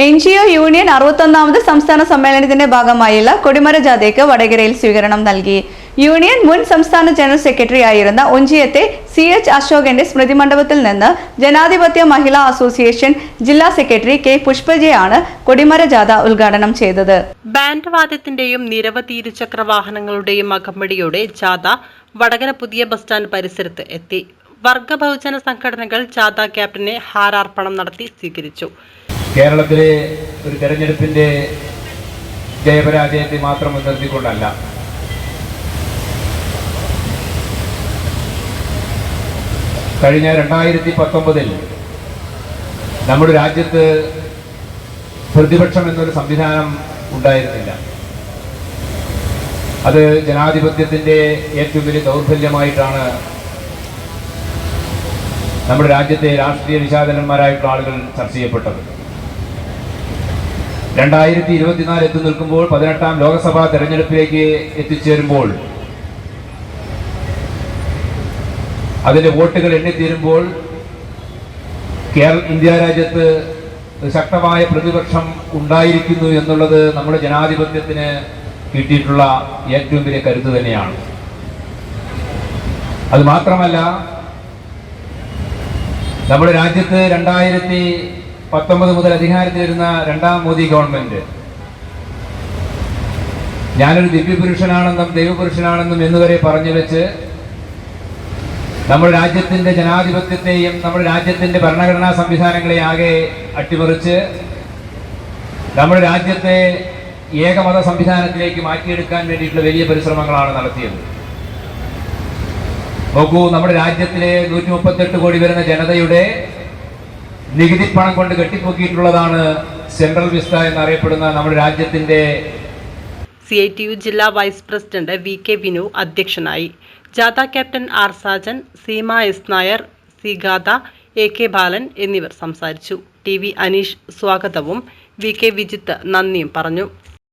N G O union അറുപത്തൊന്നാമത് സംസ്ഥാന സമ്മേളനത്തിന്റെ ഭാഗമായുള്ള കൊടിമര ജാഥയ്ക്ക് വടകരയിൽ സ്വീകരണം നൽകി. യൂണിയൻ മുൻ സംസ്ഥാന ജനറൽ സെക്രട്ടറി ആയിരുന്ന ഒഞ്ചിയത്തെ സി എച്ച് അശോകന്റെ സ്മൃതി മണ്ഡപത്തിൽ നിന്ന് ജനാധിപത്യ മഹിളാ അസോസിയേഷൻ ജില്ലാ സെക്രട്ടറി കെ പുഷ്പജയാണ് കൊടിമര ജാഥ ഉദ്ഘാടനം ചെയ്തത്. ബാൻഡ് വാദ്യത്തിന്റെയും നിരവധി ഇരുചക്ര വാഹനങ്ങളുടെയും അകമ്പടിയോടെ ജാഥ വടകര പുതിയ ബസ് സ്റ്റാൻഡ് പരിസരത്ത് എത്തി. വർഗ ബഹുജന സംഘടനകൾ ജാഥ ക്യാപ്റ്റനെ ഹാരാർപ്പണം നടത്തി സ്വീകരിച്ചു. കേരളത്തിലെ ഒരു തെരഞ്ഞെടുപ്പിന്റെ ജയപരാജയത്തെ മാത്രം മുൻനിർത്തിക്കൊണ്ടല്ല കഴിഞ്ഞ രണ്ടായിരത്തി പത്തൊമ്പതിൽ നമ്മുടെ രാജ്യത്ത് പ്രതിപക്ഷം എന്നൊരു സംവിധാനം ഉണ്ടായിരുന്നില്ല. അത് ജനാധിപത്യത്തിന്റെ ഏറ്റവും വലിയ ദൗർബല്യമായിട്ടാണ് നമ്മുടെ രാജ്യത്തെ രാഷ്ട്രീയ വിശാദനന്മാരായിട്ടുള്ള ആളുകൾ ചർച്ച ചെയ്യപ്പെട്ടത്. രണ്ടായിരത്തി ഇരുപത്തിനാല് എത്തി നിൽക്കുമ്പോൾ പതിനെട്ടാം ലോക്സഭാ തെരഞ്ഞെടുപ്പിലേക്ക് എത്തിച്ചേരുമ്പോൾ അതിന്റെ വോട്ടുകൾ എണ്ണിത്തീരുമ്പോൾ കേരള ഇന്ത്യ രാജ്യത്ത് ശക്തമായ പ്രതിപക്ഷം ഉണ്ടായിരിക്കുന്നു എന്നുള്ളത് നമ്മുടെ ജനാധിപത്യത്തിന് കിട്ടിയിട്ടുള്ള ഏറ്റവും വലിയ കരുത്ത് തന്നെയാണ്. അത് മാത്രമല്ല നമ്മുടെ രാജ്യത്ത് രണ്ടായിരത്തി പത്തൊമ്പത് മുതൽ അധികാരത്തിൽ വരുന്ന രണ്ടാം മോദി ഗവൺമെന്റ്. ഞാനൊരു ദിവ്യപുരുഷനാണെന്നും ദൈവപുരുഷനാണെന്നും എന്നുവരെ പറഞ്ഞു വെച്ച് നമ്മുടെ രാജ്യത്തിന്റെ ജനാധിപത്യത്തെയും നമ്മുടെ രാജ്യത്തിന്റെ ഭരണഘടനാ സംവിധാനങ്ങളെ ആകെ അട്ടിമറിച്ച് നമ്മുടെ രാജ്യത്തെ ഏകമത സംവിധാനത്തിലേക്ക് മാറ്റിയെടുക്കാൻ വേണ്ടിയിട്ടുള്ള വലിയ പരിശ്രമങ്ങളാണ് നടത്തിയത്. നോക്കൂ നമ്മുടെ രാജ്യത്തിലെ നൂറ്റി മുപ്പത്തെട്ട് കോടി വരുന്ന ജനതയുടെ നികുതി പണം കൊണ്ട് കെട്ടിപ്പൊക്കിയിട്ടുള്ളതാണ് സെൻട്രൽ വിസ്റ്റ എന്നറിയപ്പെടുന്ന നമ്മുടെ രാജ്യത്തിന്റെ സി ഐ ടി യു ജില്ലാ vice president V K Vinu അധ്യക്ഷനായി. ജാഥ captain R Sajan Seema S Nair C Gatha A K Balan എന്നിവർ സംസാരിച്ചു. ടി വി അനീഷ് സ്വാഗതവും വി കെ വിജിത്ത് നന്ദിയും പറഞ്ഞു.